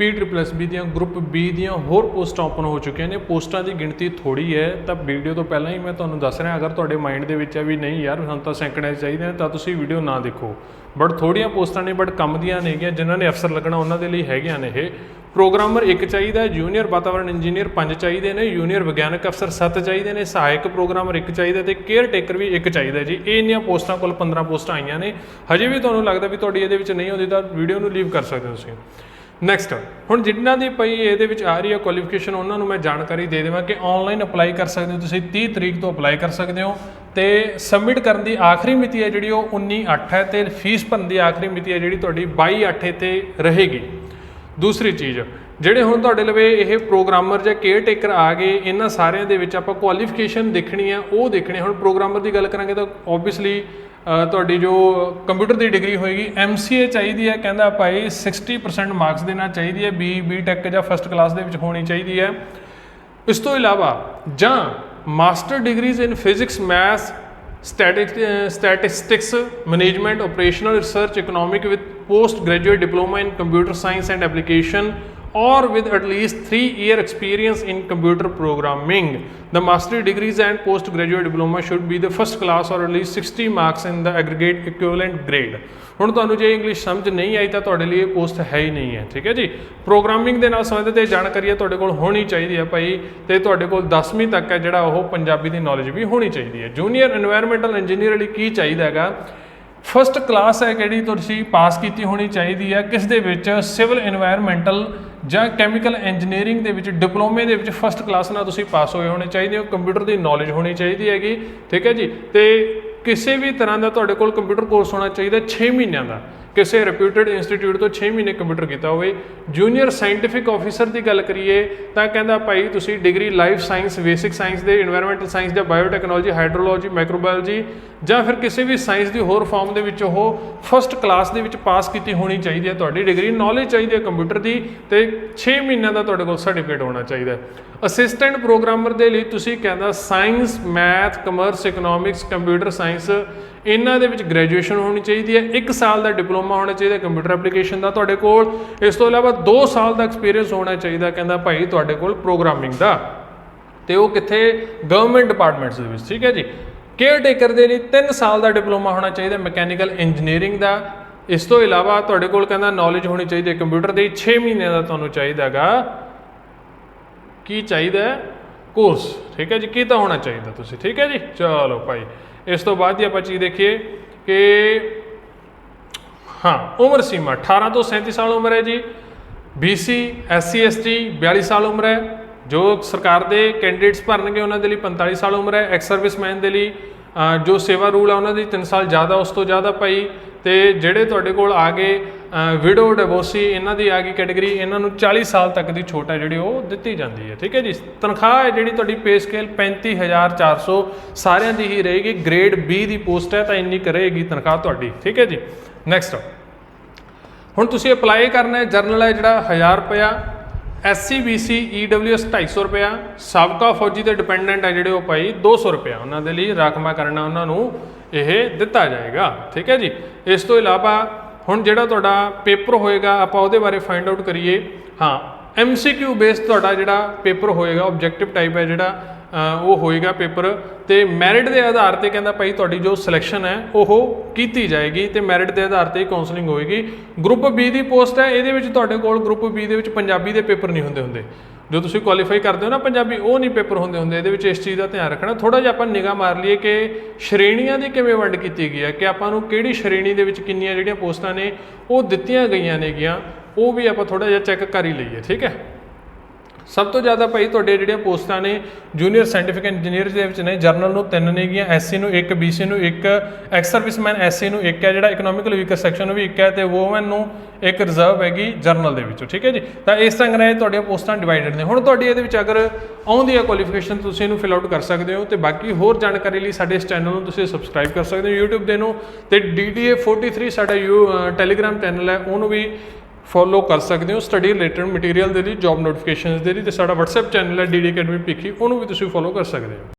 PSSB ਦੀਆਂ group B ਦੀਆਂ ਹੋਰ ਪੋਸਟਾਂ ਓਪਨ ਹੋ ਚੁੱਕੀਆਂ ਨੇ। ਪੋਸਟਾਂ ਦੀ ਗਿਣਤੀ ਥੋੜੀ ਹੈ, ਤਾਂ ਵੀਡੀਓ ਤੋਂ ਪਹਿਲਾਂ ਹੀ ਮੈਂ ਤੁਹਾਨੂੰ ਦੱਸ ਰਿਹਾ, ਅਗਰ ਤੁਹਾਡੇ ਮਾਈਂਡ ਦੇ ਵਿੱਚ ਹੈ ਵੀ ਨਹੀਂ ਯਾਰ, ਸਾਨੂੰ ਤਾਂ ਸੈਂਕੜੇ ਚਾਹੀਦੇ ਨੇ, ਤਾਂ ਤੁਸੀਂ ਵੀਡੀਓ ਨਾ ਦੇਖੋ। ਬਟ ਥੋੜੀਆਂ ਪੋਸਟਾਂ ਨੇ ਬਟ ਕੰਮ ਦੀਆਂ ਨੇਗੀਆਂ, ਜਿਨ੍ਹਾਂ ਨੇ ਅਫਸਰ ਲੱਗਣਾ, ਉਹਨਾਂ ਦੇ ਲਈ ਹੈਗੀਆਂ ਨੇ ਇਹ। ਪ੍ਰੋਗਰਾਮਰ ਇੱਕ ਚਾਹੀਦਾ ਹੈ ਜੂਨੀਅਰ ਵਾਤਾਵਰਣ ਇੰਜੀਨੀਅਰ ਪੰਜ ਚਾਹੀਦੇ ਨੇ ਜੂਨੀਅਰ ਵਿਗਿਆਨਕ ਅਫਸਰ ਸੱਤ ਚਾਹੀਦੇ ਨੇ, ਸਹਾਇਕ ਪ੍ਰੋਗਰਾਮਰ ਇੱਕ ਚਾਹੀਦਾ ਤੇ ਕੇਅਰ ਟੇਕਰ ਵੀ ਇੱਕ ਚਾਹੀਦਾ ਜੀ। ਇਹ ਇੰਨੀਆਂ ਪੋਸਟਾਂ ਕੋਲ 15 ਪੋਸਟਾਂ ਆਈਆਂ ਨੇ। ਹਜੇ ਵੀ ਤੁਹਾਨੂੰ ਲੱਗਦਾ ਵੀ ਤੁਹਾਡੀ ਇਹਦੇ ਵਿੱਚ ਨਹੀਂ ਆਉਂਦੀ, ਤਾਂ ਵੀਡੀਓ ਨੂੰ ਲੀਵ ਕਰ ਸਕਦੇ ਹੋ ਤੁਸੀਂ। ਨੈਕਸਟ ਹੁਣ ਜਿਨ੍ਹਾਂ ਦੀ ਪਈ ਇਹਦੇ ਵਿੱਚ ਆ ਰਹੀ ਹੈ ਕੁਆਲੀਫਿਕੇਸ਼ਨ ਉਹਨਾਂ ਨੂੰ ਮੈਂ ਜਾਣਕਾਰੀ ਦੇ ਦੇਵਾਂ ਕਿ ਆਨਲਾਈਨ ਅਪਲਾਈ ਕਰ ਸਕਦੇ ਹੋ ਤੁਸੀਂ 30 ਤਰੀਕ ਤੋਂ ਅਪਲਾਈ ਕਰ ਸਕਦੇ ਹੋ ਤੇ ਸਬਮਿਟ ਕਰਨ ਦੀ ਆਖਰੀ ਮਿਤੀ ਹੈ ਜਿਹੜੀ ਉਹ 19/8 ਹੈ ਤੇ ਫੀਸ ਭਰਨ ਦੀ ਆਖਰੀ ਮਿਤੀ ਹੈ ਜਿਹੜੀ ਤੁਹਾਡੀ 22/8 ਤੇ ਰਹੇਗੀ। ਦੂਸਰੀ ਚੀਜ਼, ਜਿਹੜੇ ਹੁਣ ਤੁਹਾਡੇ ਲਵੇ ਇਹ ਪ੍ਰੋਗਰਾਮਰ ਜਾਂ ਕੇਅਰ ਟੇਕਰ ਆ ਗਏ, ਇਹਨਾਂ ਸਾਰਿਆਂ ਦੇ ਵਿੱਚ ਆਪਾਂ ਕੁਆਲੀਫਿਕੇਸ਼ਨ ਦੇਖਣੀ ਆ ਉਹ ਦੇਖਣੀ ਹੁਣ ਪ੍ਰੋਗਰਾਮਰ ਦੀ ਗੱਲ ਕਰਾਂਗੇ ਤਾਂ ਓਬਵੀਅਸਲੀ ਤੁਹਾਡੀ ਜੋ ਕੰਪਿਊਟਰ ਦੀ ਡਿਗਰੀ ਹੋਏਗੀ MCA ਚਾਹੀਦੀ ਹੈ ਕਹਿੰਦਾ ਭਾਈ 60% ਮਾਰਕਸ ਦੇਣਾ ਚਾਹੀਦੀ ਹੈ ਬੀ ਬੀ ਟੈਕ ਜਾਂ ਫਸਟ ਕਲਾਸ ਦੇ ਵਿੱਚ ਹੋਣੀ ਚਾਹੀਦੀ ਹੈ ਇਸ ਤੋਂ ਇਲਾਵਾ ਜਾਂ master degrees in physics math statistics management operational research economic with post graduate diploma in computer science and application or with at least 3 year experience in computer programming. The mastery degrees and postgraduate diploma should be the first class or at least 60 marks in the aggregate equivalent grade. ਹੁਣ ਤੁਹਾਨੂੰ ਜੇ English ਸਮਝ ਨਹੀਂ ਆਈ ਤਾਂ ਤੁਹਾਡੇ ਲਈ ਇਹ post ਹੈ ਹੀ ਨਹੀਂ ਹੈ ਠੀਕ ਹੈ ਜੀ ਪ੍ਰੋਗਰਾਮਿੰਗ ਦੇ ਨਾਲ ਸੰਬੰਧਿਤ ਇਹ ਜਾਣਕਾਰੀ ਹੈ ਤੁਹਾਡੇ ਕੋਲ ਹੋਣੀ ਚਾਹੀਦੀ ਹੈ ਭਾਈ ਤੇ ਤੁਹਾਡੇ ਕੋਲ 10ਵੀਂ ਤੱਕ ਹੈ ਜਿਹੜਾ ਉਹ ਪੰਜਾਬੀ ਦੀ ਨੌਲੇਜ ਵੀ ਹੋਣੀ ਚਾਹੀਦੀ ਹੈ ਜੂਨੀਅਰ এনवायरमेंटल ਇੰਜੀਨੀਅਰ ਲਈ ਕੀ ਚਾਹੀਦਾ ਹੈਗਾ ਫਸਟ ਕਲਾਸ ਹੈ ਕਿਹੜੀ ਤੁਸੀਂ ਪਾਸ ਕੀਤੀ ਹੋਣੀ ਚਾਹੀਦੀ ਹੈ ਕਿਸ ਦੇ ਵਿੱਚ ਸਿਵਲ এনवायरमेंटल ਜਾਂ ਕੈਮੀਕਲ ਇੰਜੀਨੀਅਰਿੰਗ ਦੇ ਵਿੱਚ ਡਿਪਲੋਮੇ ਦੇ ਵਿੱਚ ਫਸਟ ਕਲਾਸ ਨਾਲ ਤੁਸੀਂ ਪਾਸ ਹੋਏ ਹੋਣੇ ਚਾਹੀਦੇ ਹੋ। ਕੰਪਿਊਟਰ ਦੀ ਨੌਲੇਜ ਹੋਣੀ ਚਾਹੀਦੀ ਹੈਗੀ, ਠੀਕ ਹੈ ਜੀ? ਤੇ ਕਿਸੇ ਵੀ ਤਰ੍ਹਾਂ ਦਾ ਤੁਹਾਡੇ ਕੋਲ ਕੰਪਿਊਟਰ ਕੋਰਸ ਹੋਣਾ ਚਾਹੀਦਾ 6 ਮਹੀਨਿਆਂ ਦਾ। ਕਿਸੇ ਰਿਪਿਊਟਡ ਇੰਸਟੀਚਿਊਟ ਤੋਂ 6 ਮਹੀਨੇ ਕੰਪਿਊਟਰ ਕੀਤਾ ਹੋਵੇ ਜੂਨੀਅਰ ਸਾਇੰਟਿਫਿਕ ਆਫੀਸਰ ਦੀ ਗੱਲ ਕਰੀਏ, ਤਾਂ ਕਹਿੰਦਾ ਭਾਈ ਤੁਸੀਂ degree life science basic science ਦੇ এনवायरमेंटਲ ਸਾਇੰਸ ਜਾਂ ਬਾਇਓਟੈਕਨੋਲੋਜੀ ਹਾਈਡਰੋਲੋਜੀ ਮਾਈਕਰੋਬਾਇਓਲੋਜੀ ਜਾਂ ਫਿਰ ਕਿਸੇ ਵੀ ਸਾਇੰਸ ਦੀ ਹੋਰ ਫਾਰਮ ਦੇ ਵਿੱਚ ਉਹ ਫਸਟ ਕਲਾਸ ਦੇ ਵਿੱਚ ਪਾਸ ਕੀਤੀ ਹੋਣੀ ਚਾਹੀਦੀ ਹੈ ਤੁਹਾਡੀ ਡਿਗਰੀ ਨੌਲੇਜ ਚਾਹੀਦੀ ਹੈ ਕੰਪਿਊਟਰ ਦੀ ਤੇ 6 ਮਹੀਨਿਆਂ ਦਾ ਤੁਹਾਡੇ ਕੋਲ ਸਰਟੀਫਿਕੇਟ ਹੋਣਾ ਚਾਹੀਦਾ ਅਸਿਸਟੈਂਟ ਪ੍ਰੋਗਰਾਮਰ ਦੇ ਲਈ ਤੁਸੀਂ ਕਹਿੰਦਾ science math commerce economics computer science ਇਹਨਾਂ ਦੇ ਵਿੱਚ ਗ੍ਰੈਜੂਏਸ਼ਨ ਹੋਣੀ ਚਾਹੀਦੀ ਹੈ 1 ਸਾਲ ਦਾ ਡਿਪਲੋਮਾ ਹੋਣਾ ਚਾਹੀਦਾ ਕੰਪਿਊਟਰ ਐਪਲੀਕੇਸ਼ਨ ਦਾ ਤੁਹਾਡੇ ਕੋਲ। ਇਸ ਤੋਂ ਇਲਾਵਾ 2 ਸਾਲ ਦਾ ਐਕਸਪੀਰੀਅੰਸ ਹੋਣਾ ਚਾਹੀਦਾ, ਕਹਿੰਦਾ ਭਾਈ ਤੁਹਾਡੇ ਕੋਲ ਪ੍ਰੋਗਰਾਮਿੰਗ ਦਾ। ਤੇ ਉਹ ਕਿੱਥੇ? ਗਵਰਨਮੈਂਟ ਡਿਪਾਰਟਮੈਂਟਸ ਦੇ ਵਿੱਚ, ਠੀਕ ਹੈ ਜੀ? ਕੇਅਰ ਟੇਕਰ ਦੇ ਲਈ 3 ਸਾਲ ਦਾ ਡਿਪਲੋਮਾ ਹੋਣਾ ਚਾਹੀਦਾ ਮੈਕੈਨੀਕਲ ਇੰਜੀਨੀਅਰਿੰਗ ਦਾ। ਇਸ ਤੋਂ ਇਲਾਵਾ ਤੁਹਾਡੇ ਕੋਲ ਕਹਿੰਦਾ ਨੌਲੇਜ ਹੋਣੀ ਚਾਹੀਦੀ ਹੈ ਕੰਪਿਊਟਰ ਦੀ 6 ਮਹੀਨਿਆਂ ਦਾ ਤੁਹਾਨੂੰ ਚਾਹੀਦਾਗਾ। ਕੀ ਚਾਹੀਦਾ ਕੋਰਸ ਠੀਕ ਹੈ ਜੀ? ਕੀ ਤਾਂ ਹੋਣਾ ਚਾਹੀਦਾ ਤੁਸੀਂ, ਠੀਕ ਹੈ ਜੀ? ਚਲੋ ਭਾਈ। ਇਸ ਤੋਂ ਬਾਅਦ ਹੀ ਆਪਾਂ ਚੀਜ਼ ਦੇਖੀਏ ਕਿ ਹਾਂ, ਉਮਰ ਸੀਮਾ 18 ਤੋਂ 37 ਸਾਲ ਉਮਰ ਹੈ ਜੀ BC SC ST 42 ਸਾਲ ਉਮਰ ਹੈ, ਜੋ ਸਰਕਾਰ ਦੇ ਕੈਂਡੀਡੇਟਸ ਭਰਨਗੇ ਉਹਨਾਂ ਦੇ ਲਈ 45 ਸਾਲ ਉਮਰ ਹੈ ਐਕਸ ਸਰਵਿਸਮੈਨ ਦੇ ਲਈ ਜੋ ਸੇਵਾ ਰੂਲ ਹੈ ਉਹਨਾਂ ਦੀ 3 ਸਾਲ ਜ਼ਿਆਦਾ, ਉਸ ਤੋਂ ਜ਼ਿਆਦਾ ਭਾਈ, ਤੇ ਜਿਹੜੇ ਤੁਹਾਡੇ ਕੋਲ ਆ ਗਏ ਵਿਡੋ ਡਿਵੋਰਸੀ ਇਹਨਾਂ ਦੀ ਆ ਗਈ ਕੈਟਾਗਰੀ ਇਹਨਾਂ ਨੂੰ 40 ਸਾਲ ਤੱਕ ਦੀ ਛੋਟ ਹੈ ਜਿਹੜੀ ਉਹ ਦਿੱਤੀ ਜਾਂਦੀ ਹੈ, ਠੀਕ ਹੈ ਜੀ? ਤਨਖਾਹ ਹੈ ਜਿਹੜੀ ਤੁਹਾਡੀ ਪੇ ਸਕੇਲ 35400 ਸਾਰਿਆਂ ਦੀ ਹੀ ਰਹੇਗੀ ਗ੍ਰੇਡ B ਦੀ ਪੋਸਟ ਹੈ ਤਾਂ ਇੰਨੀ ਕਰੇਗੀ ਤਨਖਾਹ ਤੁਹਾਡੀ, ਠੀਕ ਹੈ ਜੀ? ਨੈਕਸਟ ਹੁਣ ਤੁਸੀਂ ਅਪਲਾਈ ਕਰਨਾ ਹੈ ਜਰਨਲ ਹੈ ਜਿਹੜਾ 1000 ਰੁਪਇਆ ਐਸਸੀ ਬੀਸੀ ਈਡਬਲਯੂਐਸ 250 ਰੁਪਇਆ, ਸਾਬਕਾ ਫੌਜੀ ਦੇ ਡਿਪੈਂਡੈਂਟ ਹੈ ਜਿਹੜੇ ਉਹ ਭਾਈ 200 ਰੁਪਇਆ, ਉਹਨਾਂ ਦੇ ਲਈ ਰਾਖਮਾ ਕਰਨਾ ਉਹਨਾਂ ਨੂੰ ਇਹ ਦਿੱਤਾ ਜਾਏਗਾ, ਠੀਕ ਹੈ ਜੀ? ਇਸ ਤੋਂ ਇਲਾਵਾ ਹੁਣ ਜਿਹੜਾ ਤੁਹਾਡਾ ਪੇਪਰ ਹੋਏਗਾ, ਆਪਾਂ ਉਹਦੇ ਬਾਰੇ ਫਾਈਂਡ ਆਊਟ ਕਰੀਏ। ਹਾਂ ਐਮਸੀਕਿਊ ਬੇਸਡ ਤੁਹਾਡਾ ਜਿਹੜਾ ਪੇਪਰ ਹੋਏਗਾ ਆਬਜੈਕਟਿਵ ਟਾਈਪ ਹੈ ਜਿਹੜਾ ਉਹ ਹੋਏਗਾ ਪੇਪਰ। ਤੇ ਮੈਰਿਟ ਦੇ ਆਧਾਰ ਤੇ ਕਹਿੰਦਾ ਭਾਈ ਤੁਹਾਡੀ ਜੋ ਸਿਲੈਕਸ਼ਨ ਹੈ, ਉਹ ਕੀਤੀ ਜਾਏਗੀ ਤੇ ਮੈਰਿਟ ਦੇ ਆਧਾਰ ਤੇ ਕਾਉਂਸਲਿੰਗ ਹੋਏਗੀ। ਗਰੁੱਪ ਬੀ ਦੀ ਪੋਸਟ ਹੈ, ਇਹਦੇ ਵਿੱਚ ਤੁਹਾਡੇ ਕੋਲ ਗਰੁੱਪ ਬੀ ਦੇ ਵਿੱਚ ਪੰਜਾਬੀ ਦੇ ਪੇਪਰ ਨਹੀਂ ਹੁੰਦੇ ਹੁੰਦੇ। ਜੋ ਤੁਸੀਂ ਕੁਆਲੀਫਾਈ ਕਰਦੇ ਹੋ ਨਾ ਪੰਜਾਬੀ, ਉਹ ਨਹੀਂ ਪੇਪਰ ਹੁੰਦੇ ਹੁੰਦੇ, ਇਹਦੇ ਵਿੱਚ ਇਸ ਚੀਜ਼ ਦਾ ਧਿਆਨ ਰੱਖਣਾ। ਥੋੜਾ ਜਿਹਾ ਆਪਾਂ ਨਿਗਾਹ ਮਾਰ ਲਈਏ ਕਿ ਸ਼੍ਰੇਣੀਆਂ ਦੀ ਕਿਵੇਂ ਵੰਡ ਕੀਤੀ ਗਈ ਹੈ, ਕਿ ਆਪਾਂ ਨੂੰ ਕਿਹੜੀ ਸ਼੍ਰੇਣੀ ਦੇ ਵਿੱਚ ਕਿੰਨੀਆਂ ਜਿਹੜੀਆਂ ਪੋਸਟਾਂ ਨੇ, ਉਹ ਦਿੱਤੀਆਂ ਗਈਆਂ ਨੇਗੀਆਂ, ਉਹ ਵੀ ਆਪਾਂ ਥੋੜਾ ਜਿਹਾ ਚੈੱਕ ਕਰ ਹੀ ਲਈਏ, ਠੀਕ ਹੈ? ਸਭ ਤੋਂ ਜ਼ਿਆਦਾ ਭਾਈ ਤੁਹਾਡੇ ਜਿਹੜੀਆਂ ਪੋਸਟਾਂ ਨੇ ਜੂਨੀਅਰ ਸਾਇੰਟੀਫਿਕ ਇੰਜੀਨੀਅਰ ਦੇ ਵਿੱਚ ਨੇ ਜਰਨਲ ਨੂੰ ਤਿੰਨ ਨੇਗੀਆਂ ਐਸਸੀ ਨੂੰ ਇੱਕ ਬੀਸੀ ਨੂੰ ਇੱਕ ਐਕਸ ਸਰਵਿਸਮੈਨ ਐਸਸੀ ਨੂੰ ਇੱਕ ਹੈ, ਜਿਹੜਾ ਇਕਨੋਮਿਕਲ ਵੀਕਰ ਸੈਕਸ਼ਨ ਨੂੰ ਵੀ ਇੱਕ ਹੈ ਤੇ ਵੂਮਨ ਨੂੰ ਇੱਕ ਰਿਜ਼ਰਵ ਹੈਗੀ ਜਰਨਲ ਦੇ ਵਿੱਚੋਂ, ਠੀਕ ਹੈ ਜੀ? ਤਾਂ ਇਸ ਤਰ੍ਹਾਂ ਨਾਲ ਤੁਹਾਡੀਆਂ ਪੋਸਟਾਂ ਡਿਵਾਈਡਡ ਨੇ। ਹੁਣ ਤੁਹਾਡੀ ਇਹਦੇ ਵਿੱਚ ਅਗਰ ਆਉਂਦੀ ਹੈ ਕੁਆਲੀਫਿਕੇਸ਼ਨ ਤੁਸੀਂ ਇਹਨੂੰ ਫਿਲ ਆਊਟ ਕਰ ਸਕਦੇ ਹੋ ਤੇ ਬਾਕੀ ਹੋਰ ਜਾਣਕਾਰੀ ਲਈ ਸਾਡੇ ਇਸ ਚੈਨਲ ਨੂੰ ਤੁਸੀਂ ਸਬਸਕ੍ਰਾਈਬ ਕਰ ਸਕਦੇ ਹੋ, YouTube ਦੇ ਨੂੰ ਤੇ DDA 43 ਸਾਡਾ ਯੂ ਟੈਲੀਗ੍ਰਾਮ ਚੈਨਲ ਹੈ, ਉਹਨੂੰ ਵੀ ਫੋਲੋ ਕਰ ਸਕਦੇ ਹੋ ਸਟੱਡੀ ਰਿਲੇਟਡ ਮਟੀਰੀਅਲ ਦੇ ਲਈ ਜੌਬ ਨੋਟੀਫਿਕੇਸ਼ਨਸ ਦੇ ਲਈ, ਤੇ ਸਾਡਾ WhatsApp ਚੈਨਲ ਹੈ ਡੀਡੀ ਅਕੈਡਮੀ ਪਿੱਖੀ ਉਹਨੂੰ ਵੀ ਤੁਸੀਂ ਫੋਲੋ ਕਰ ਸਕਦੇ ਹੋ।